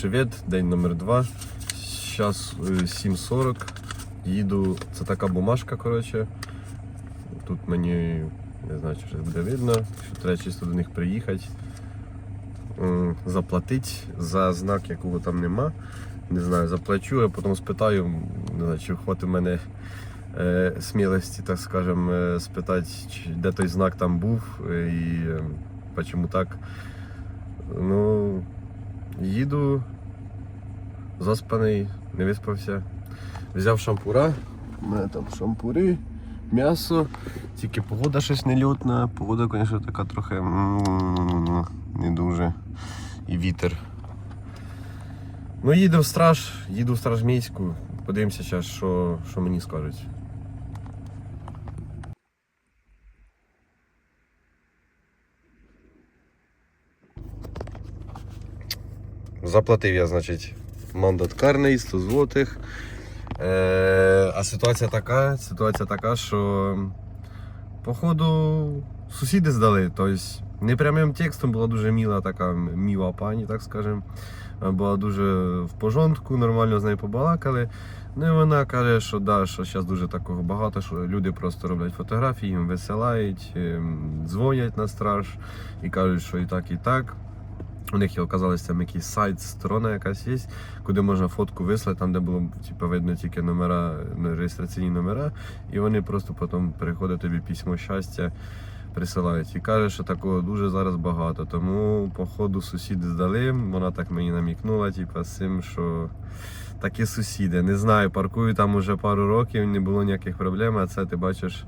привіт, день номер два. Зараз 7.40. Їду. Це така бумажка, коротше. Тут мені не знаю, щось буде видно, що треба чисто до них приїхати. м, Заплатити за знак, якого там нема. Не знаю, заплачу, а потім спитаю, не знаю, чи хватить мене е, смілості, так скажем, е, спитати, чи- де той знак там був е, і е, чому так. Ну, їду заспаний, не виспався. Взяв шампура. У мене там шампури, м'ясо. Тільки погода щось нельотна. Погода, звісно, така трохи не дуже. І вітер. Ну, їду в страж, їду в стражмійську. Подивимося зараз, що, що мені скажуть. Заплатив я, значить, мандат карний 100 злотих. Е, а ситуація така, ситуація така, що походу сусіди здали. Тобто не прямим текстом була дуже міла така міла пані, так скажемо. Була дуже в пожонтку, нормально з нею побалакали. Ну і вона каже, що да, що зараз дуже такого багато, що люди просто роблять фотографії, їм висилають, ем, дзвонять на страж і кажуть, що і так, і так. У них оказалось там якийсь сайт, сторона якась є, куди можна фотку вислати, там де було типу, видно тільки номера, ну, реєстраційні номера, і вони просто потім приходять тобі письмо щастя, присилають. І каже, що такого дуже зараз багато. Тому, походу, сусіди здали. Вона так мені намікнула, типу, з цим, що такі сусіди. Не знаю, паркую там уже пару років, не було ніяких проблем, а це ти бачиш.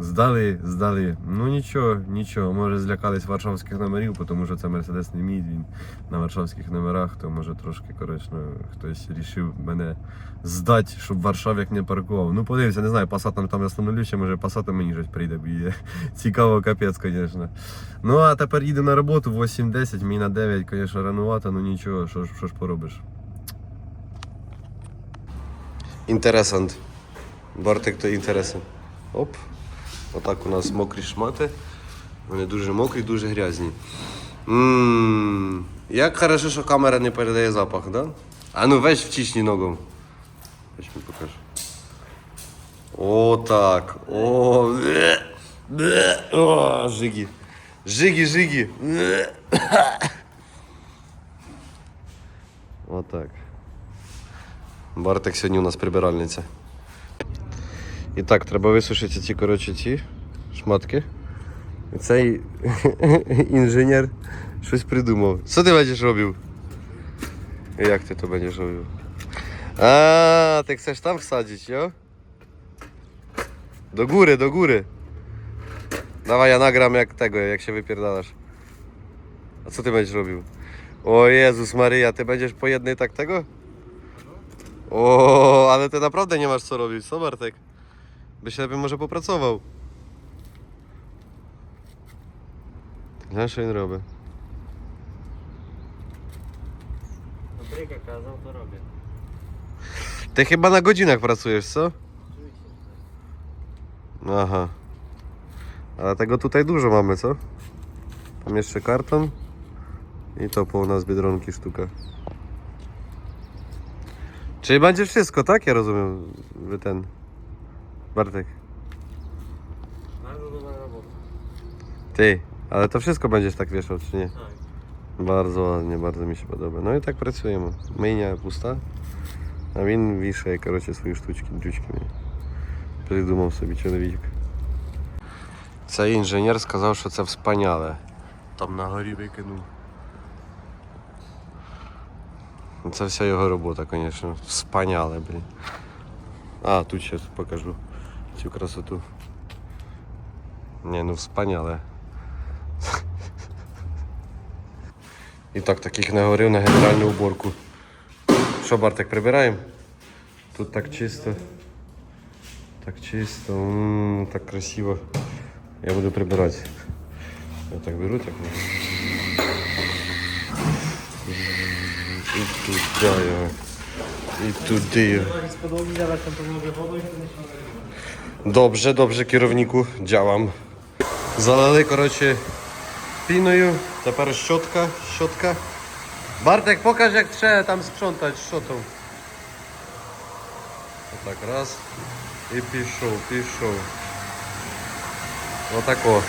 Здали, здали. Ну нічого, нічого. Може злякались варшавських номерів, тому що це Мерседес не мій, він на варшавських номерах, то може трошки, коротше, хтось рішив мене здати, щоб в Варшаві як не паркував. Ну подивимося, не знаю, пасатом там я становлю, може пасатом мені щось прийде, бо є. Цікаво, капець, звісно. Ну а тепер їду на роботу 8-10, мені на 9, звісно, ранувато, ну нічого, що, що ж поробиш. Інтересант. Бартик то інтересант. Оп. Отак у нас мокрі шмати. Вони дуже мокрі, дуже грязні. Ммм, як хорошо, що камера не передає запах, да? А ну весь втічні ногом. Хоч мені покажу. О, так. О, бе, бе, о, жиги. Жиги, жиги. Отак. Бартик сьогодні у нас прибиральниця. І так, треба висушити ці, коротше, ці шматки. І цей інженер щось придумав. Що ти бачиш робив? Як ти то будеш робив? А, ти chcesz там wsadzić, jo? Do góry, do góry. Dawaj, ja nagram jak tego, jak się wypierdalasz. A co ty będziesz robił? O Jezus Maryja, ty będziesz po jednej tak tego? O, ale ty naprawdę nie masz co robić, co Bartek? byś lepiej może popracował. Znaczy nie robię. No Fabryka kazał, to robię. Ty chyba na godzinach pracujesz, co? Oczywiście. Aha. Ale tego tutaj dużo mamy, co? Tam jeszcze karton. I to po nas Biedronki sztuka. Czyli będzie wszystko, tak? Ja rozumiem, wy ten... Bartek. Bardzo dobra robota. Ty, ale to wszystko będziesz tak wieszał, czy nie? Tak. Bardzo ładnie, bardzo mi się podoba. No i tak pracujemy. Myjnia pusta, a він вішає, коротше, свої штучки, дрючки. Придумав собі чоловік. Цей інженер сказав, що це вспаняле. Там на горі викинув. Це вся його робота, звісно. Вспаняле, блін. А, тут ще покажу цю красоту. Ні, ну вспаняле. І так, таких наговорив на генеральну уборку. Що, Бартик, прибираємо? Тут так чисто. Так чисто, м, так красиво. Я буду прибирати. Я так беру, так. І туди його. І туди його. Dobrze, dobrze, kierowniku, działam. Залили, коротше, піною. Тепер щотка, щотка. Bartek, pokaż jak trzeba tam sprzątać szotą. Отак, раз. І пішов, пішов. Отако.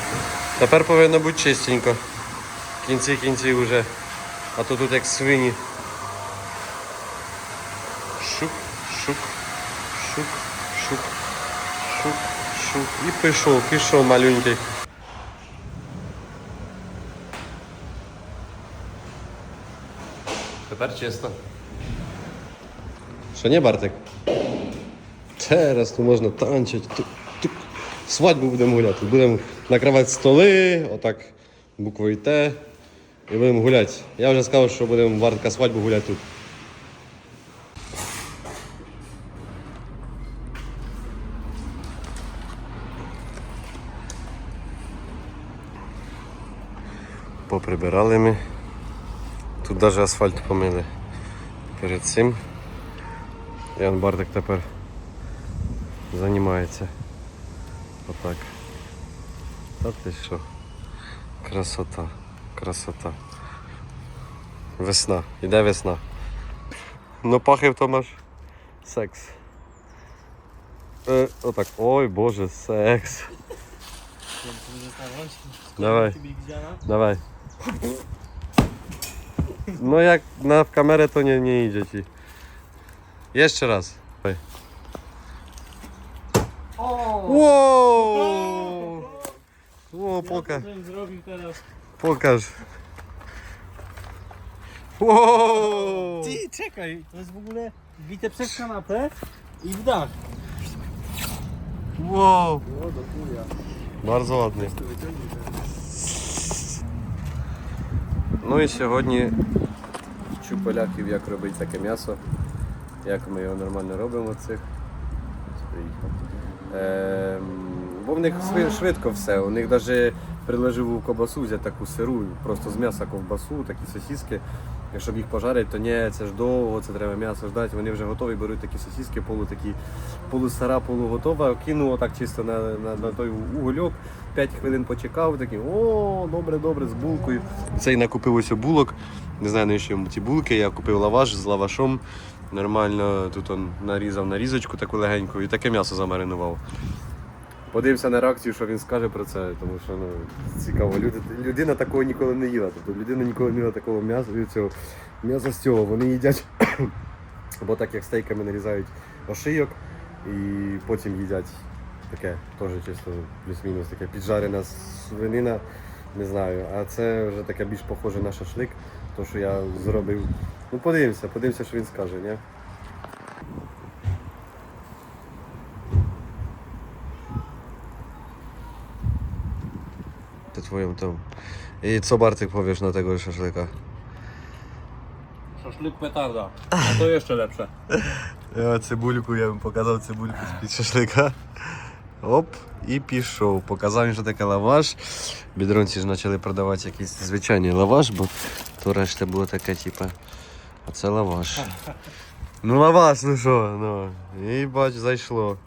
Тепер повинно бути чистенько. В кінці кінців вже. А то тут як свині. Шук, шук. І пішов, пішов малюнький. Тепер чисто. Що не, Бартик? Зараз тут можна танчити. Тук, тук. Свадьбу будемо гуляти. Будемо накривати столи, отак буквою Т. І будемо гуляти. Я вже сказав, що будемо Бартика свадьбу гуляти тут. Поприбирали ми. Тут навіть асфальт помили перед цим. Ян Бартик тепер займається. Отак. Та ти що? Красота, красота. Весна. Іде весна. Ну пахив Томаш. Секс. Е, отак. Ой боже, секс. Давай. Давай. No jak na w kamerę to nie, nie idzie ci. Jeszcze raz. Wow! Wow, pokaż, bym zrobił teraz. pokaż. Wow! Ty, czekaj, to jest w ogóle wbite przez kanapę i w dach. Wow! O, do chuja. Bardzo ładnie. Ну і сьогодні вчу поляків, як робити таке м'ясо, як ми його нормально робимо цих. Е. Бо в них швидко все. У них навіть приложив у ковбасу взяти таку сиру, просто з м'яса ковбасу, такі сосиски. Щоб їх пожарити, то ні, це ж довго, це треба м'ясо ждати. Вони вже готові, беруть такі сосиски, полу такі полусара, полуготова, кинув отак чисто на, на, на той угольок, 5 хвилин почекав, такий, о, добре, добре, з булкою. Цей накупив ось булок. Не знаю, навіщо йому ці булки. Я купив лаваш з лавашом. Нормально тут он нарізав нарізочку таку легеньку і таке м'ясо замаринував. Подивимося на реакцію, що він скаже про це, тому що ну, цікаво. Люди, людина такого ніколи не їла. Тобто людина ніколи не їла такого м'яса, цього м'яса з цього. Вони їдять, бо так як стейками нарізають ошийок і потім їдять таке, теж чисто плюс-мінус, таке піджарена свинина, не знаю. А це вже таке більш похоже на шашлик, то що я зробив. Ну подивимося, подивимося, що він скаже, ні? Twoją tą. I co Bartek powiesz na tego szaszlyka? Szaszlyk petarda. A to jeszcze lepsze. Ja cebulku, ja bym pokazał cebulku z szaszlyka. Оп, і пішов. Показав їм, що таке лаваш. Бідронці ж почали продавати якийсь звичайний лаваш, бо то решта було таке, типу. А це лаваш. Ну лаваш, ну що, ну. І бач, зайшло.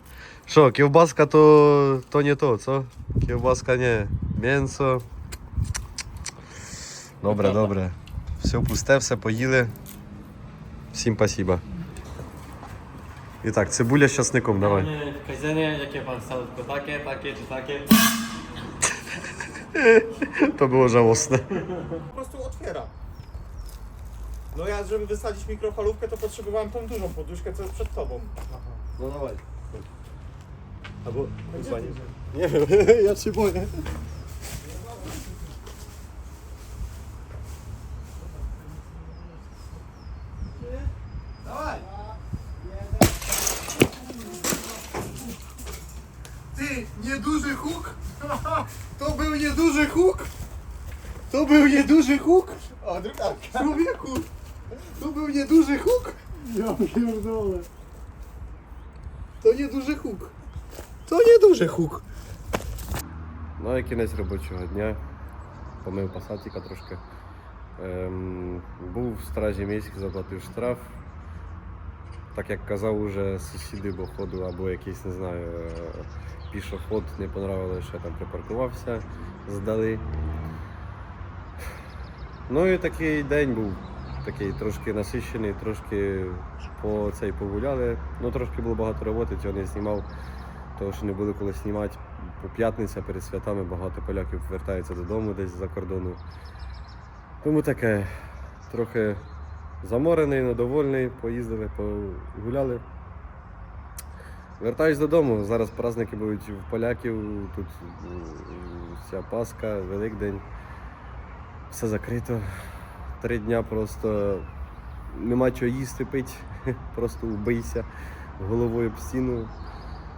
Що, ківбаска то, то не то, co? Ківбаска не. М'ясо. Добре, добре. Все пусте, все поїли. Всім спасибо. І так, цибуля з часником, давай. Panie w kajzenie, jakie pan stał? Tylko takie, takie czy takie? To było żałosne. po prostu otwiera. No ja, żeby wysadzić mikrofalówkę, to potrzebowałem tą dużą poduszkę, co jest przed tobą. No dawaj. Albo Chyba nie. Nie wiem, ja się boję. Dawaj! Ty, nieduży huk? To był nieduży huk? To był nieduży huk? O, drukarka. Człowieku, to był nieduży huk? Ja pierdolę. To nieduży huk. To nieduży huk. Ну і кінець робочого дня. Помив пасатіка трошки. Ем, був в стражі міській, заплатив штраф. Так як казав уже сусіди, бо ходу або якийсь, не знаю, е, пішоход не понравилось, що я там припаркувався, здали. Ну і такий день був. такий трошки насищений, трошки по цей погуляли. Ну трошки було багато роботи, цього не знімав, тому що не було коли знімати. По п'ятниця перед святами багато поляків вертаються додому десь за кордону. Тому таке, трохи заморений, недовольний, поїздили, погуляли. Вертаюсь додому. Зараз праздники будуть в поляків. Тут вся Пасха, Великдень. Все закрито. Три дня просто нема чого їсти пити, просто вбийся головою об стіну.